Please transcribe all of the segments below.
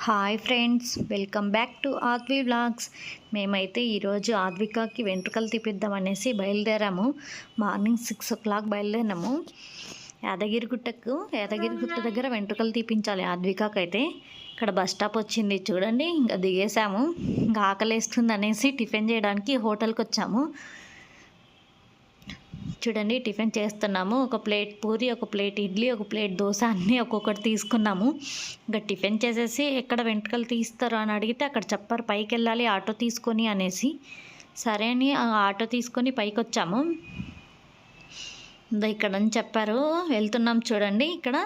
Hi friends welcome back to Advi vlogs మేమైతే ఈరోజు ఆద్వికాకి వెంట్రుకలు తీపిద్దాం అనేసి బయలుదేరాము. మార్నింగ్ సిక్స్ ఓ క్లాక్ బయలుదేరాము యాదగిరిగుట్టకు యాదగిరిగుట్ట దగ్గర వెంట్రుకలు తీపించాలి ఆద్వికాకి అయితే ఇక్కడ బస్ స్టాప్ వచ్చింది చూడండి ఇంకా దిగేసాము ఇంకా ఆకలేస్తుంది అనేసి టిఫిన్ చేయడానికి హోటల్కి వచ్చాము చూడండి టిఫిన్ చేస్తున్నాము. ఒక ప్లేట్ పూరి ఒక ప్లేట్ ఇడ్లీ ఒక ప్లేట్ దోశ అన్నీ ఒక్కొక్కటి తీసుకున్నాము. ఇంకా టిఫిన్ చేసేసి ఎక్కడ వెంట్రుకలు తీస్తారు అని అడిగితే అక్కడ చెప్పారు పైకి వెళ్ళాలి ఆటో తీసుకొని అనేసి. సరే అని ఆ ఆటో తీసుకొని పైకి వచ్చాము ఇక్కడ అని చెప్పారు వెళ్తున్నాం చూడండి ఇక్కడ.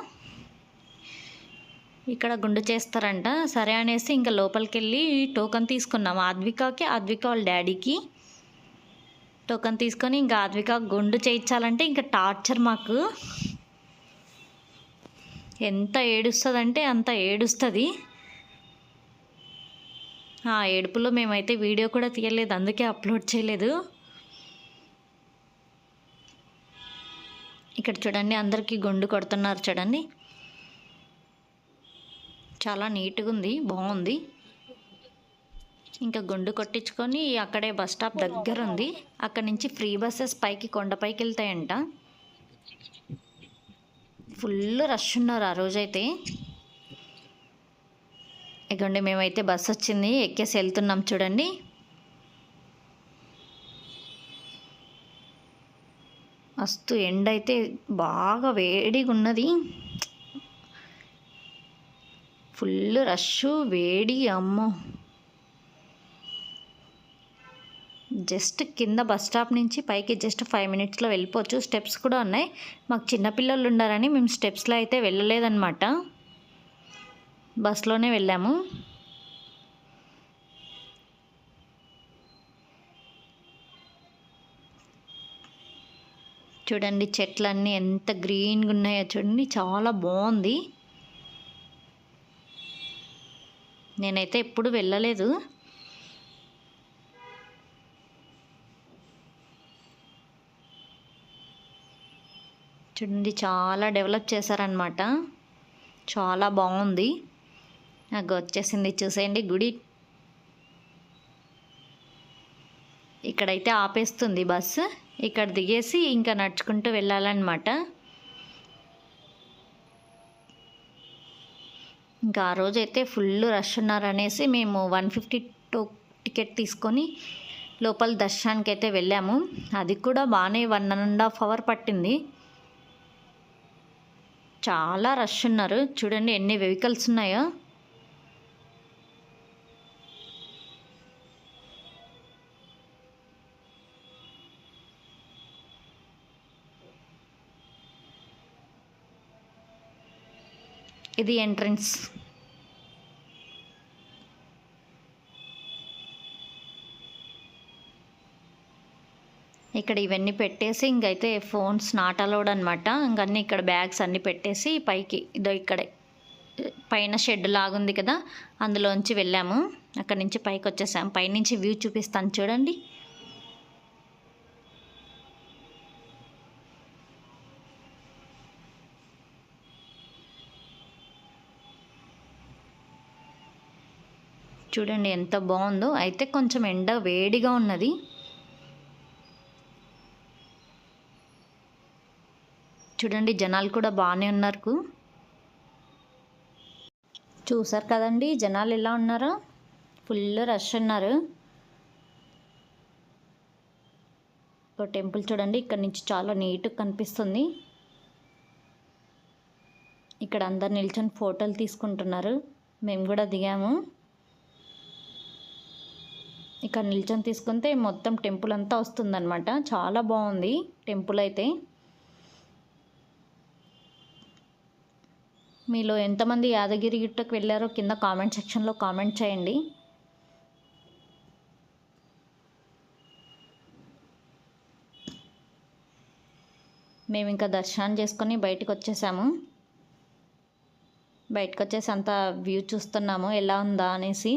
ఇక్కడ గుండు చేస్తారంట. సరే అనేసి ఇంకా లోపలికి వెళ్ళి టోకన్ తీసుకున్నాము. ఆద్వికాకి ఆద్విక వాళ్ళ డాడీకి. టోకన్ తీసుకొని ఇంకా ఆద్విక గుండు చేయించాలంటే ఇంకా టార్చర్ మాకు. ఎంత ఏడుస్తుందంటే అంత ఏడుస్తుంది. ఆ ఏడుపులో మేమైతే వీడియో కూడా తీయలేదు అందుకే అప్లోడ్ చేయలేదు. ఇక్కడ చూడండి అందరికీ గుండు కొడుతున్నారు చూడండి. చాలా నీట్గా ఉంది బాగుంది. ఇంకా గుండు కొట్టించుకొని అక్కడే బస్ స్టాప్ దగ్గర ఉంది అక్కడ నుంచి ఫ్రీ బస్సెస్ పైకి కొండపైకి వెళ్తాయంట. ఫుల్ రష్ ఉన్నారు ఆ రోజైతే. ఇకండి మేమైతే బస్ వచ్చింది ఎక్కేసి వెళ్తున్నాం చూడండి. మస్తు ఎండ అయితే బాగా వేడిగా ఉన్నది ఫుల్ రష్ వేడి అమ్మో. జస్ట్ కింద బస్ స్టాప్ నుంచి పైకి జస్ట్ ఫైవ్ మినిట్స్లో వెళ్ళిపోవచ్చు. స్టెప్స్ కూడా ఉన్నాయి. మాకు చిన్నపిల్లలు ఉన్నారని మేము స్టెప్స్లో అయితే వెళ్ళలేదన్నమాట. బస్లోనే వెళ్ళాము. చూడండి చెట్లన్నీ ఎంత గ్రీన్గా ఉన్నాయో చూడండి. చాలా బాగుంది. నేనైతే ఎప్పుడు వెళ్ళలేదు. చూడండి చాలా డెవలప్ చేశారనమాట చాలా బాగుంది. నాకు వచ్చేసింది చూసేయండి గుడి. ఇక్కడైతే ఆపేస్తుంది బస్సు. ఇక్కడ దిగేసి ఇంకా నడుచుకుంటూ వెళ్ళాలన్నమాట. ఇంకా ఆ రోజు అయితే ఫుల్ రష్ ఉన్నారనేసి మేము వన్ ఫిఫ్టీ టూ టికెట్ తీసుకొని లోపల దర్శనానికి అయితే వెళ్ళాము. అది కూడా బాగానే వన్ అండ్ హాఫ్ అవర్ పట్టింది. చాలా రష్ ఉన్నారు. చూడండి ఎన్ని వెహికల్స్ ఉన్నాయో. ఇది ఎంట్రన్స్ ఇక్కడ ఇవన్నీ పెట్టేసి ఇంకైతే ఫోన్స్ నాట్ అలౌడ్ అనమాట ఇంకన్నీ ఇక్కడ బ్యాగ్స్ అన్నీ పెట్టేసి పైకి ఇదో ఇక్కడే పైన షెడ్ లాగుంది కదా అందులోంచి వెళ్ళాము. అక్కడ నుంచి పైకి వచ్చేసాము పైనుంచి వ్యూ చూపిస్తాను చూడండి. చూడండి ఎంత బాగుందో. అయితే కొంచెం ఎండ వేడిగా ఉన్నది. చూడండి జనాలు కూడా బాగానే ఉన్నారు చూసారు కదండి జనాలు ఎలా ఉన్నారో. ఫుల్ రష్ ఉన్నారు. ఒక టెంపుల్ చూడండి ఇక్కడ నుంచి చాలా నీట్గా కనిపిస్తుంది. ఇక్కడ అందరు నిల్చొని ఫోటోలు తీసుకుంటున్నారు. మేము కూడా దిగాము. ఇక్కడ నిల్చొని తీసుకుంటే మొత్తం టెంపుల్ అంతా వస్తుందన్నమాట. చాలా బాగుంది టెంపుల్ అయితే. మీలో ఎంతమంది యాదగిరి గుట్టకు వెళ్ళారో కింద కామెంట్ సెక్షన్లో కామెంట్ చేయండి. మేము ఇంకా దర్శనం చేసుకొని బయటకు వచ్చేసాము బయటకు వచ్చేసి అంతా వ్యూ చూస్తున్నాము ఎలా ఉందా అనేసి.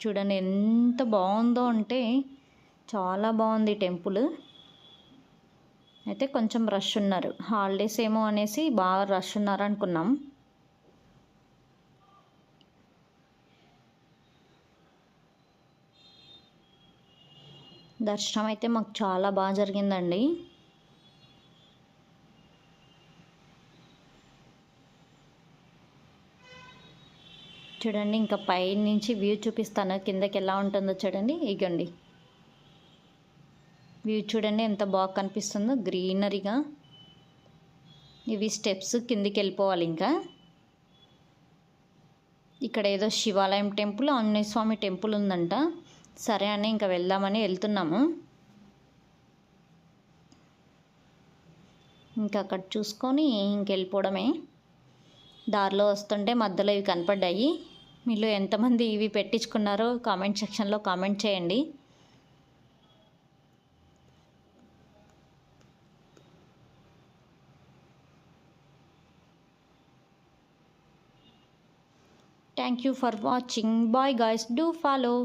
చూడండి ఎంత బాగుందో అంటే చాలా బాగుంది టెంపుల్. అయితే కొంచెం రష్ ఉన్నారు. హాలిడేస్ ఏమో అనేసి బాగా రష్ ఉన్నారు అనుకున్నాం దర్శనం అయితే మాకు చాలా బాగా జరిగిందండి. చూడండి ఇంకా పైనుంచి వ్యూ చూపిస్తాను. కిందకి ఎలా ఉంటుందో చూడండి. ఇగండి. వ్యూ చూడండి ఎంత బాగా కనిపిస్తుందో గ్రీనరీగా. ఇవి స్టెప్స్ కిందికి వెళ్ళిపోవాలి ఇంకా. ఇక్కడ ఏదో శివాలయం టెంపుల్ ఆంజనేయ స్వామి టెంపుల్ ఉందంట. సరే అని ఇంకా వెళ్దామని వెళ్తున్నాము. ఇంకా అక్కడ చూసుకొని ఇంకెళ్ళిపోవడమే దారిలో వస్తుంటే మధ్యలో ఇవి కనపడ్డాయి. మీరు ఎంతమంది ఇవి పెట్టించుకున్నారో కామెంట్ సెక్షన్లో కామెంట్ చేయండి. Thank you for watching. Bye guys. Do follow.